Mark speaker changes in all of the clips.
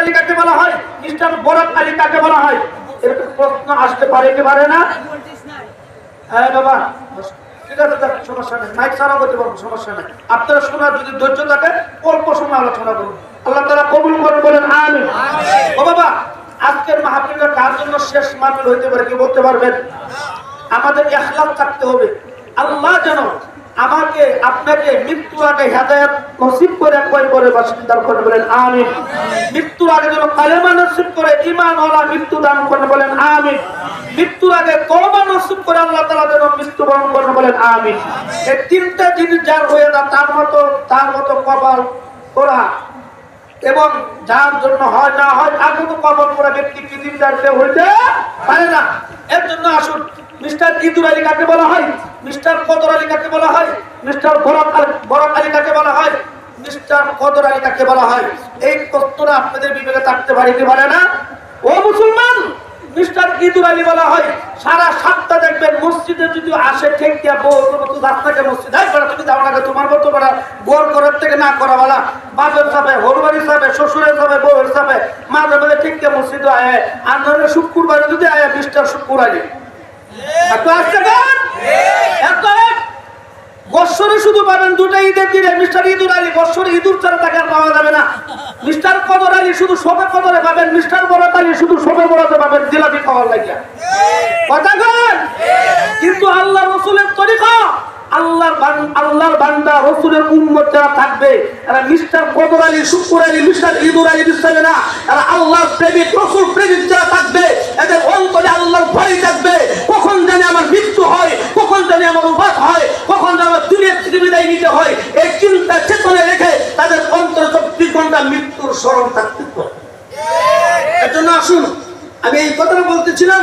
Speaker 1: আলী কাকে বলা হয় মিস্টার বরাত আলী কাকে বলা হয়। এরকম প্রশ্ন আসতে পারে কি পারে না? হ্যাঁ বাবা। ঠিক আছে সমস্যা নেই। মাইক ছাড়া করতে পারব সমস্যা নেই। আপনারা শোনার যদি ধৈর্য থাকে অল্প সময় আলোচনা করুন। আল্লাহ তারা কবুল করে বলেন আমি ও বাবা আজকের মাহফিলটা কার জন্য শেষ মাহফিল হইতে পারে কি বলতে পারবেন? আমাদের এখলাপ থাকতে হবে। আল্লাহ যেন আমাকে আপনাকে মৃত্যু আগে হেদায়ত নসিব করে কয় করে বাসিন্দার করে বলেন, আমিন। মৃত্যুর আগে যেন কালেমা নসিব করে ইমান ওলা মৃত্যু দান করে বলেন, আমিন। মৃত্যুর আগে কলমা নসিব করে আল্লাহ তালা যেন মৃত্যুবরণ করে বলেন, আমিন। এই তিনটা জিনিস যার হয়ে না, তার মতো তার মতো কপাল করা এবং যার জন্য হয় না হয়, তার মতো কবর করা ব্যক্তি পৃথিবীর কেউ হইতে পারে না। এর জন্য আসুন, মিস্টার ইদুর আলী কাকে বলা হয় মিস্টার কদর আলী কাকে বলা হয়? মিস্টার বরক আলী বরক আলী কাকে বলা হয়? মিস্টার কদর আলী কাকে বলা হয়? এই তত্ত্বটা আপনাদের বিবেকে থাকতে পারে কি পারে না? ও মুসলমান, মিস্টার ইদুর আলী বলা হয়, সারা সাতটা দেখবেন মসজিদে যদি আসে ঠিক দিয়া বউ তোমার রাস্তাকে মসজিদ। হাই করা তুমি যাও না তোমার মতো করা গোর করার থেকে না করা বলা। বাপের সাপে হরবাড়ি সাপে, শ্বশুরের সাপে, বউয়ের সাপে, মাঝে মাঝে ঠিক দিয়া মসজিদে আয়। আর ধরে শুক্রবারে যদি আয়, মিস্টার শুক্র আলী এত বৎসরে শুধু পাবেন দুটো ঈদের দিনে। মিস্টার আলী বৎসরে পাওয়া যাবে না। মিস্টার কদর আলী শুধু কদরে পাবেন, মিস্টার আলী শুধু পাবেন, জিলাপি খাওয়ার লাগিয়া। কথা কন? কিন্তু আল্লাহ রসুলের তরিকা, আল্লাহর আল্লাহর বান্দা, রসুলের উম্মত যারা থাকবে, এরা মিস্টার কদর আলী, শুকুর আলী, মিস্টার ইদুর আলী বিশ্বাসে না, এরা আল্লাহর প্রেমিক, রসুল প্রেমিক যারা থাকবে, এদের অন্তরে আল্লাহর ভয় থাকবে কখন জানি আমার মৃত্যু হয় কখন জানি আমার উপাস হয় কখন জানি আমার দুনিয়া থেকে বিদায় নিতে হয়। এই চিন্তা চেতনে রেখে তাদের অন্তরে চব্বিশ ঘণ্টা মৃত্যুর স্মরণ থাকতে এর জন্য আসুন আমি এই কথাটা বলতেছিলাম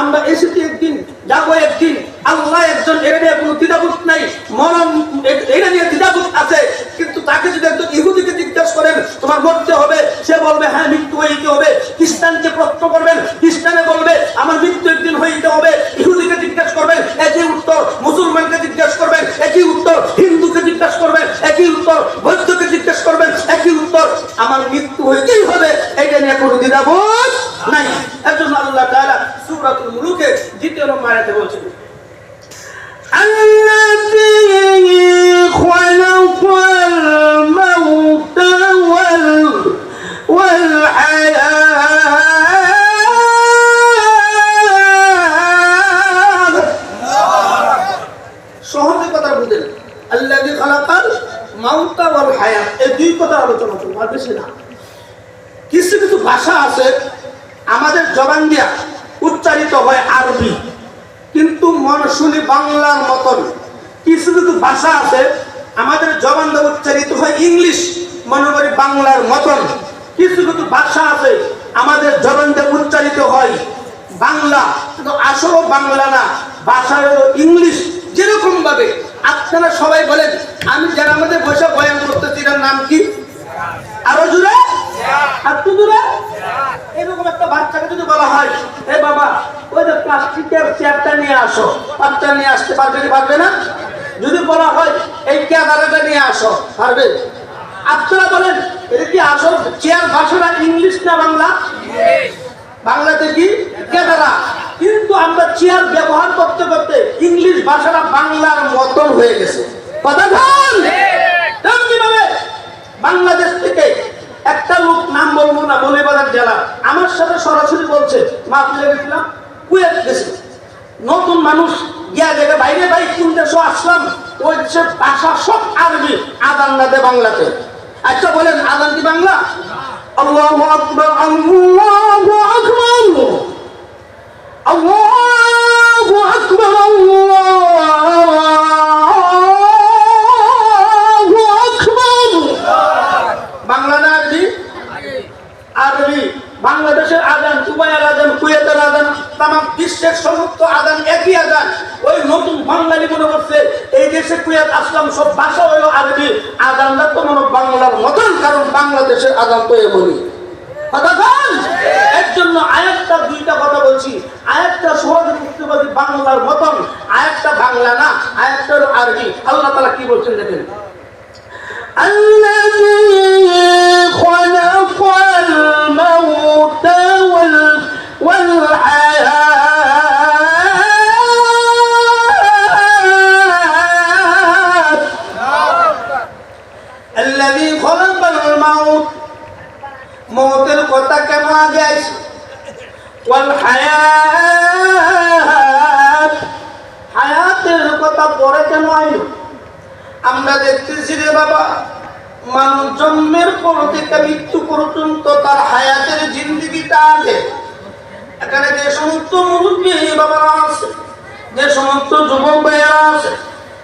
Speaker 1: আমরা এসেছি একদিন যাব একদিন। আল্লাহ একজন এটা নিয়ে কোনো দ্বিধাবোধ নাই মরণ এটা নিয়ে দ্বিধাবোধ আছে। কিন্তু তাকে যদি একজন ইহুদিকে জিজ্ঞাসা করেন তোমার মরতে হবে? সে বলবে হ্যাঁ মৃত্যু হইতে হবে। খ্রিস্টানকে প্রশ্ন করবেন খ্রিস্টানে বলবে আমার মৃত্যু একদিন হইতে হবে। আমার মৃত্যু হইতেই হবে, এটা নিয়ে কোনো দ্বিধাবোধ নাই। একজন আল্লাহ তারা সূরাতুল মুলুকে দ্বিতীয় নম্বর আয়াতে বলছেন, আল্লাহ ওয়াল হায়াত এই দুই কথা আলোচনা করব, আর বেশি না। কিছু কিছু ভাষা আছে, আমাদের জবান দিয়া উচ্চারিত হয় আরবি, কিন্তু মন শুনি বাংলার মতন। কিছু কিছু ভাষা আছে, আমাদের জবান দিয়ে উচ্চারিত হয় ইংলিশ, মনে করি বাংলার মতন। কিছু কিছু ভাষা আছে, আমাদের জবান দিয়ে উচ্চারিত হয় বাংলা, কিন্তু আসলে বাংলা না, ভাষা হলো ইংলিশ। যেরকম ভাবে আপনারা সবাই বলেন, আমি যারা আমাদের নাম কি? আরও জুড়ে একটু জুড়ে এরকম একটা বাচ্চাকে যদি বলা হয় এ বাবা ওই যে প্লাস্টিকের চেয়ারটা নিয়ে আসো বাচ্চা নিয়ে আসতে পারবে কি পারবে না? যদি বলা হয় এই ক্যামেরাটা নিয়ে আসো পারবে? আপনারা বলেন এটা কি আসল চেয়ার ভাষাটা ইংলিশ না বাংলা? বাংলাতে কি? ক্যামেরা কিন্তু আমরা চেয়ার ব্যবহার করতে করতে ইংলিশ ভাষাটা বাংলার মতন হয়ে গেছে। কথা বাংলাদেশ থেকে একটা লোক নাম বলব না বলিবাজার জেলা। আমার সাথে সরাসরি বলছে মা তুলে গেছিলাম কুয়েত গেছে। নতুন মানুষ গিয়া গেলে বাইরে ভাই কোন দেশে আসলাম ওই যে ভাষা সব আরবি আদান না দে বাংলাতে। আচ্ছা বলেন আদান কি বাংলা? আল্লাহ আকবার আল্লাহু বিশ্বের সমস্ত আদান একই আদান। ওই নতুন বাঙালি মনে করছে, এই দেশে কুয়াত আসলাম, সব ভাষা হলো আরবি। আদানটা তো মনে বাংলার মতন, কারণ বাংলাদেশের আদান তো এমনই। এর জন্য আয়াতটা দুইটা কথা বলছি। আয়াতটা সহজ বুঝতে পারছি বাংলার মতন আরেকটা বাংলা না, আয়াতটা হলো আরবি। আল্লাহ তালা কি বলছেন দেখেন?
Speaker 2: আমরা দেখতেছি রে বাবা মানুষ জন্মের পর থেকে মৃত্যু পর্যন্ত তার হায়াতের জিন্দিগিটা আছে এখানে যে সমস্ত মুরব্বী বাবারা আছে, যে সমস্ত যুবক ভাইয়েরা আছে,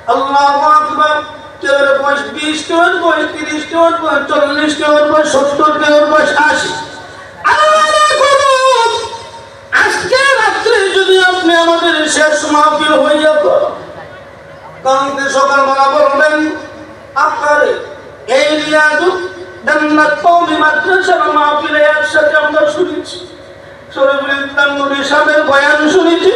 Speaker 2: আল্লাহ আকবার কেউ বয়স সত্তর রাত্রে যদি আমাদের শেষ পড়ো কালকে সকালবেলা আপনার এই রিয়াজু জান্নাত কওমি মাদ্রাসা এবং মাহফিলে একসাথে আমরা শুনেছি। শরীফুল ইসলাম নুরি সাহেবের বয়ান শুনেছি।